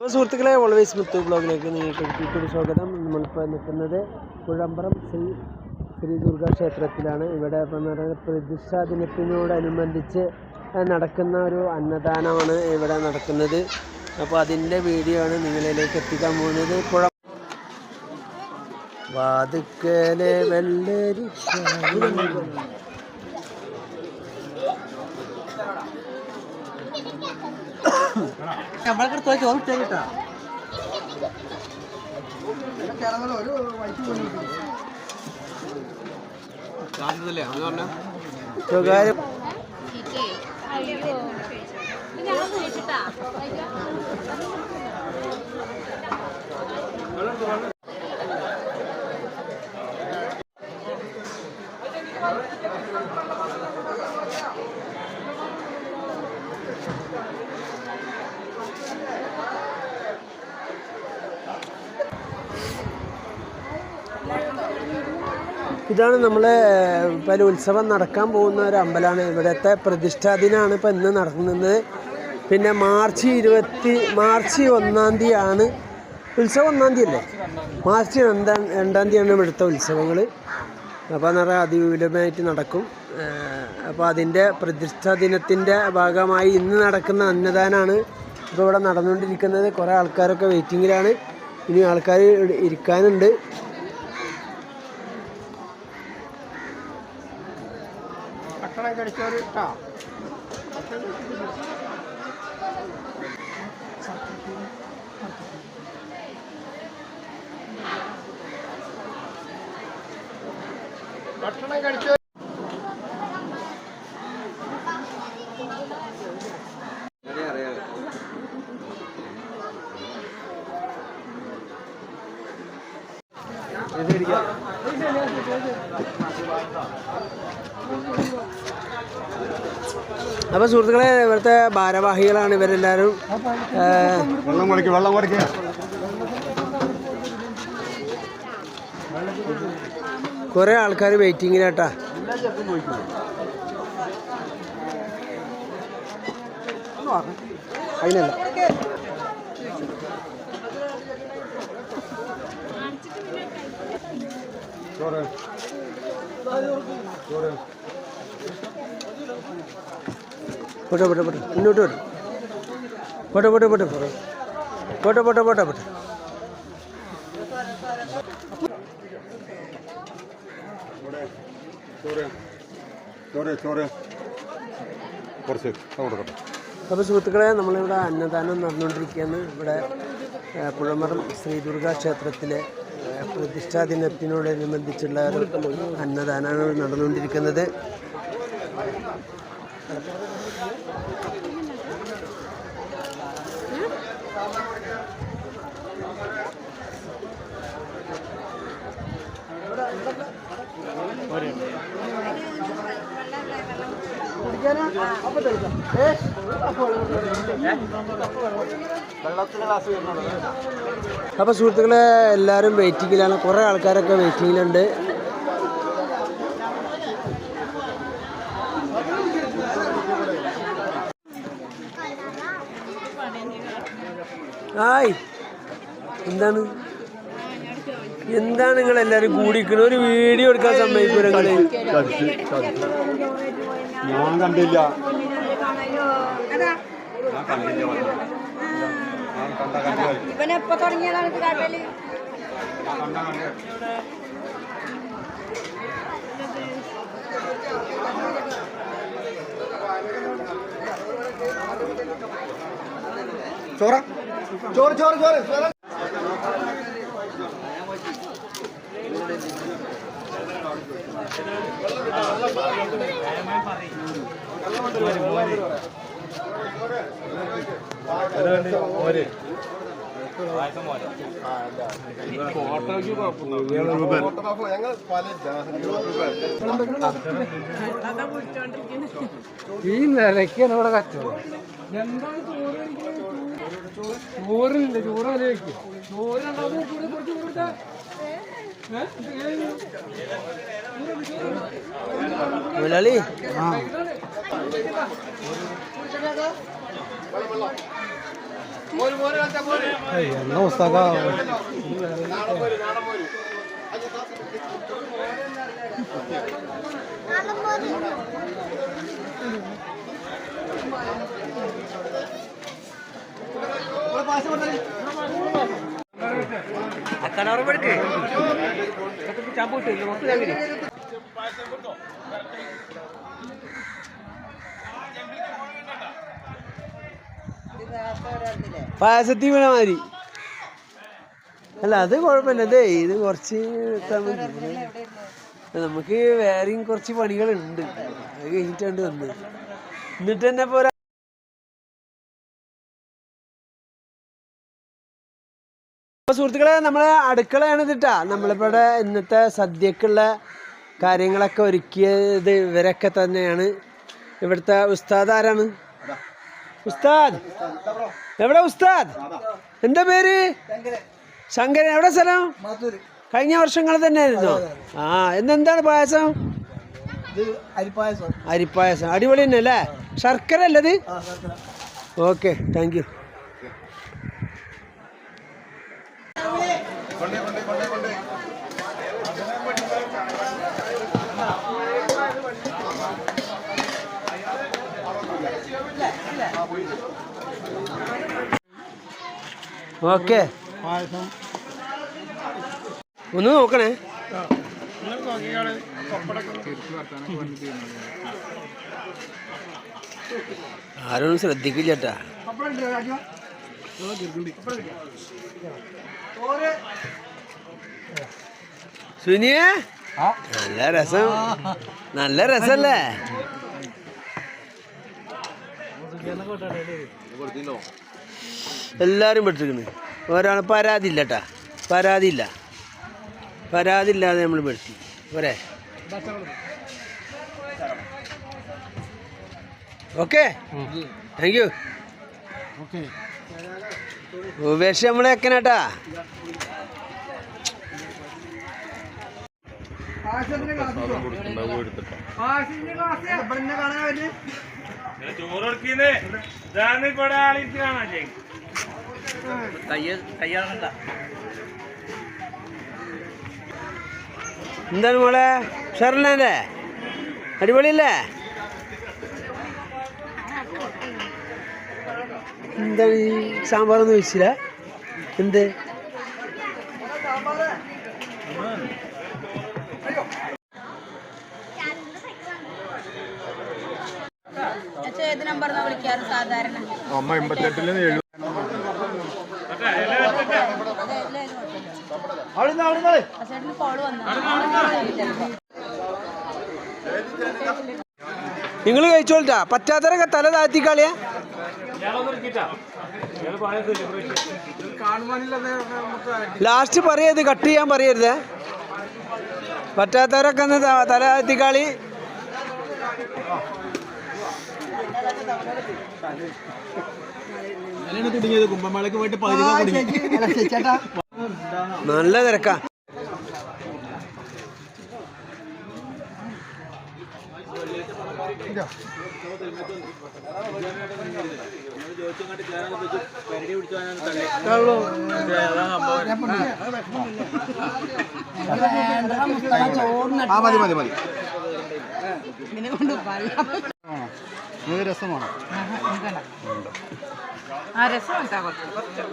സുഹൃത്തുക്കളെ ഓൾവേസ് മുത്തു ബ്ലോഗിലേക്ക് നിങ്ങൾക്ക് ഒരിക്കൽ സ്വാഗതം. നമ്മളിപ്പോൾ നിൽക്കുന്നത് കുഴമ്പറം ശ്രീ ശ്രീ ദുർഗാ ക്ഷേത്രത്തിലാണ്. ഇവിടെ ഇപ്പം പ്രതിഷ്ഠാ ദിനത്തിനോടനുബന്ധിച്ച് നടക്കുന്ന ഒരു അന്നദാനമാണ് ഇവിടെ നടക്കുന്നത്. അപ്പോൾ അതിന്റെ വീഡിയോ ആണ് നിങ്ങളിലേക്ക് എത്തിക്കാൻ പോകുന്നത്. കുഴ വാതുക്കലെ നമ്മളൊക്കെ തോന്നി ചോദിച്ചു കേട്ടോ ഒരു സ്വകാര്യ Thank you. ഇതാണ് നമ്മൾ പല ഉത്സവം നടക്കാൻ പോകുന്ന ഒരു അമ്പലമാണ്. ഇവിടുത്തെ പ്രതിഷ്ഠാ ദിനമാണ് ഇപ്പം ഇന്ന് നടക്കുന്നത് പിന്നെ മാർച്ച് ഇരുപത്തി മാർച്ച് ഒന്നാം തീയതിയാണ്. ഉത്സവം ഒന്നാം തീയതി അല്ലേ? മാർച്ച് രണ്ടാം രണ്ടാം തീയതിയാണ് ഇവിടുത്തെ ഉത്സവങ്ങൾ അപ്പോൾ നിറ അതിവിപുലമായിട്ട് നടക്കും. അപ്പോൾ അതിന്റെ പ്രതിഷ്ഠാ ദിനത്തിന്റെ ഭാഗമായി ഇന്ന് നടക്കുന്ന അന്നദാനമാണ് ഇപ്പോൾ ഇവിടെ നടന്നുകൊണ്ടിരിക്കുന്നത്. കുറേ ആൾക്കാരൊക്കെ വെയിറ്റിങ്ങിലാണ് ഇനി ആൾക്കാർ ഇരിക്കാനുണ്ട്. കഴിച്ചവർ ഇട്ടാ ഭക്ഷണം കഴിച്ചവർ ഇത് ഇരിക്കാം. അപ്പോൾ സുഹൃത്തുക്കളെ ഇവിടുത്തെ ഭാരവാഹികളാണ് ഇവരെല്ലാവരും. ഏഹ്, വെള്ളം കുടിക്കുക വെള്ളം കുടിക്കുക കുറേ ആൾക്കാർ വെയിറ്റിങ്ങിലാട്ടാ അതിനല്ല. ചോറ്. ചോറ്. പോട്ടെ പോട്ടെ പോട്ടെ. മുന്നോട്ട് വരും. പോട്ടെ പോട്ടെ പോട്ടെ പോട്ടെ. പോട്ടെ പോട്ടെ അപ്പോൾ സുഹൃത്തുക്കളെ നമ്മളിവിടെ അന്നദാനം നടന്നുകൊണ്ടിരിക്കുകയാണ്. ഇവിടെ പുഴമറം ശ്രീ ദുർഗാ ക്ഷേത്രത്തിലെ പ്രതിഷ്ഠാ ദിനത്തിനോടനുബന്ധിച്ചുള്ള അന്നദാനമാണ് നടന്നുകൊണ്ടിരിക്കുന്നത്. അപ്പോൾ സുഹൃത്തുക്കളെ എല്ലാവരും വെയിറ്റിങ്ങിലാണ് കുറേ ആൾക്കാരൊക്കെ വെയിറ്റിങ്ങിലുണ്ട് ആയ്. എന്താണ്? എന്താണ് നിങ്ങൾ എല്ലാരും കൂടിക്കണ ഒരു വീഡിയോ എടുക്കാൻ സമ്മതിക്കൂല ഞാൻ കണ്ടില്ല. ഇവനെപ്പോ തുടങ്ങിയതാണ് കാട്ടൽ ചോറ. ചോറ് ചോറ് ചോറ് ചോറ് ഞങ്ങൾ പല ഈ നിലയ്ക്കാണ് ഇവിടെ കച്ചവടം. ചോറിനില്ല ചോറ് വില വയ്ക്കും ചോറുണ്ടാവുന്ന കുറച്ച് പായസത്തിൽ വീണ മാതിരി അല്ല അത് കുഴപ്പമില്ല. അതെ ഇത് കുറച്ച് നമുക്ക് വേറെയും കുറച്ച് പണികളുണ്ട്. അത് കഴിഞ്ഞിട്ടുണ്ട് വന്ന് എന്നിട്ട് തന്നെ പോരാ അപ്പൊ സുഹൃത്തുക്കളെ നമ്മളെ അടുക്കളയാണ് ഇതിട്ടാ നമ്മളിവിടെ ഇന്നത്തെ സദ്യക്കുള്ള കാര്യങ്ങളൊക്കെ ഒരുക്കിയത് ഇവരൊക്കെ തന്നെയാണ്. ഇവിടുത്തെ ഉസ്താദ് ആരാണ്? ഉസ്താദ്. എവിടെ ഉസ്താദ്? എന്താ പേര്? ശങ്കരൻ. എവിടെ സ്ഥലം? കഴിഞ്ഞ വർഷങ്ങൾ തന്നെ ആയിരുന്നു ആ എന്നെന്താണ് പായസം? അരിപ്പായസം. അരിപ്പായസം. അടിപൊളി തന്നെ അല്ലേ ശർക്കര. അല്ലത് okay thank you. Okay. Payasam. ഒന്ന് നോക്കണേ. ആരും ശ്രദ്ധിക്കില്ല ചേട്ടാ സുനിയെ? നല്ല രസം. നല്ല രസല്ലേ? എല്ലാരും പെട്ടിരിക്കണ് ഒരാൾ പരാതി ഇല്ല കേട്ടാ പരാതി ഇല്ല പരാതി ഇല്ലാതെ നമ്മൾ പെടുത്തി പോരെ ഓക്കെ. താങ്ക് യു ഉപേക്ഷ നമ്മളെ വെക്കണേട്ടാ എന്താണ് മോളെ? ഷർലല്ലേ അടിപൊളിയല്ലേ? എന്താണ് ഈ സാമ്പാറൊന്നും വെച്ചില്ല? എന്ത്? ഏത് നമ്പറിനാ വിളിക്കാറ് സാധാരണ? അമ്മ എൺപത്തെട്ടിൽ എഴുപത്. ചേട്ടന് കോൾ വന്നു നിങ്ങൾ കഴിച്ചോളിട്ടാ പറ്റാത്തരൊക്കെ തല താഴ്ത്തി കളിയാ? ലാസ്റ്റ് പറയരുത് കട്ട് ചെയ്യാൻ പറയരുത്. പറ്റാത്തവരൊക്കെ ഒന്ന് തല താഴ്ത്തി കളി കുടുങ്ങിയത് കുമ്പമേളക്ക് പോയിട്ട് പകുതി കുടുങ്ങി. ചേട്ടാ നല്ല തിരക്കാ. ആ മതി മതി മതി. ഇത് രസമാണ്? ആ രസം കുറച്ച്.